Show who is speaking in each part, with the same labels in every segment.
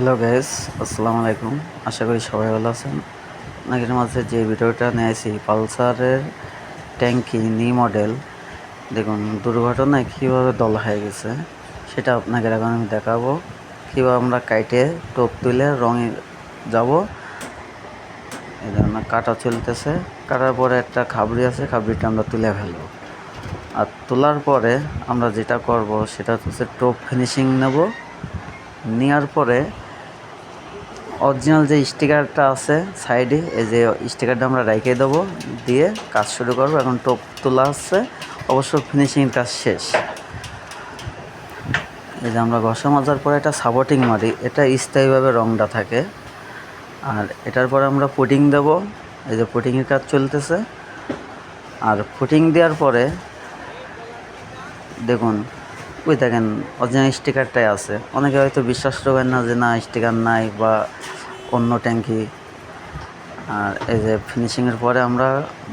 Speaker 1: Hello guys, আসসালামু আলাইকুম। আশা করি সবাই ভালো আছেন। আপনাদের মাঝে যে ভিডিওটা নিয়েছি পালসারের ট্যাঙ্কি নি মডেল। দেখুন দুর্ঘটনায় কীভাবে দল হয়ে গেছে, সেটা আপনাকে এখন আমি দেখাবো। কীভাবে আমরা কাইটে টোপ তুলে রঙে যাব। এই ধরুন কাটা চলতেছে। কাটার পরে একটা খাবড়ি আছে, খাবড়িটা আমরা তুলে ফেলব। আর তোলার পরে আমরা যেটা করব, সেটা হচ্ছে টোপ ফিনিশিং নেব। নেওয়ার পরে অরিজিনাল যে স্টিকারটা আছে সাইডে, এই যে স্টিকারটা আমরা রেখে দেবো, দিয়ে কাজ শুরু করব। এখন টোপ তোলা হচ্ছে অবশ্য ফিনিশিং কাজ শেষ। এই যে আমরা ঘষা মাজার পরে এটা সাপোর্টিং মারি এটা স্থায়ীভাবে রংটা থাকে। আর এটার পরে আমরা পুটিং দেব। এই যে পুটিংয়ের কাজ চলতেছে। আর পুটিং দেওয়ার পরে, দেখুন ওই দেখেন, অরিজিনাল স্টিকারটাই আছে। অনেকে হয়তো বিশ্বাস করবেন না যে না, স্টিকার নাই বা অন্য ট্যাঙ্কি। আর এই যে ফিনিশিংয়ের পরে আমরা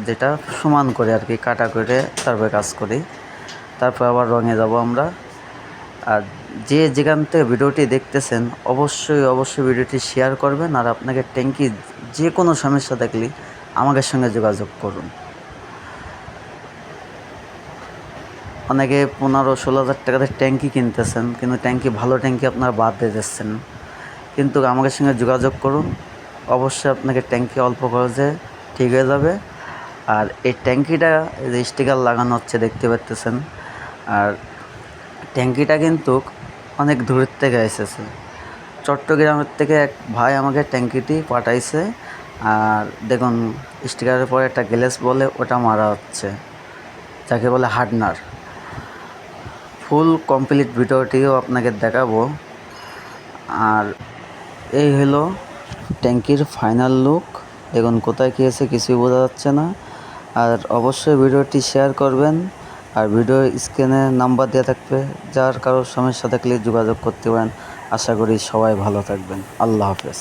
Speaker 1: যেটা সমান করে আর কি, কাটা করে তারপরে কাজ করি। তারপর আবার রঙে যাব আমরা। আর যে যেখান থেকে ভিডিওটি দেখতেছেন, অবশ্যই অবশ্যই ভিডিওটি শেয়ার করবেন। আর আপনাকে ট্যাঙ্কি যে কোনো সমস্যা দেখলে আমাদের সঙ্গে যোগাযোগ করুন। অনেকে পনেরো ষোলো হাজার টাকাতে ট্যাঙ্কি কিনতেছেন, কিন্তু ট্যাঙ্কি, ভালো ট্যাঙ্কি আপনারা বাদ দিয়ে দিচ্ছেন কিন্তু আমাদের সঙ্গে যোগাযোগ করুন, অবশ্যই আপনাকে ট্যাঙ্কি অল্প খরচে ঠিক হয়ে যাবে। আর এই ট্যাঙ্কিটা যে স্টিকার লাগানো হচ্ছে, দেখতে পাচ্তেছেন। আর ট্যাঙ্কিটা কিন্তু অনেক দূরের থেকে এসেছে। চট্টগ্রামের থেকে এক ভাই আমাকে ট্যাঙ্কিটি পাঠাইছে। আর দেখুন, স্টিকারের পরে একটা গ্লেস বলে, ওটা মারা হচ্ছে। যাকে বলে হার্ডনার ফুল কমপ্লিট ভিডিওটিও আপনাকে দেখাবো। আর এই হলো ট্যাঙ্কির ফাইনাল লুক। দেখুন, কোথায় কী আছে কিছুই বোঝা যাচ্ছে না। আর অবশ্যই ভিডিওটি শেয়ার করবেন। আর ভিডিও স্ক্রিনে নাম্বার দেওয়া থাকবে, যার কারোর সমস্যা থাকলে যোগাযোগ করতে পারেন। আশা করি সবাই ভালো থাকবেন। আল্লাহ হাফেজ।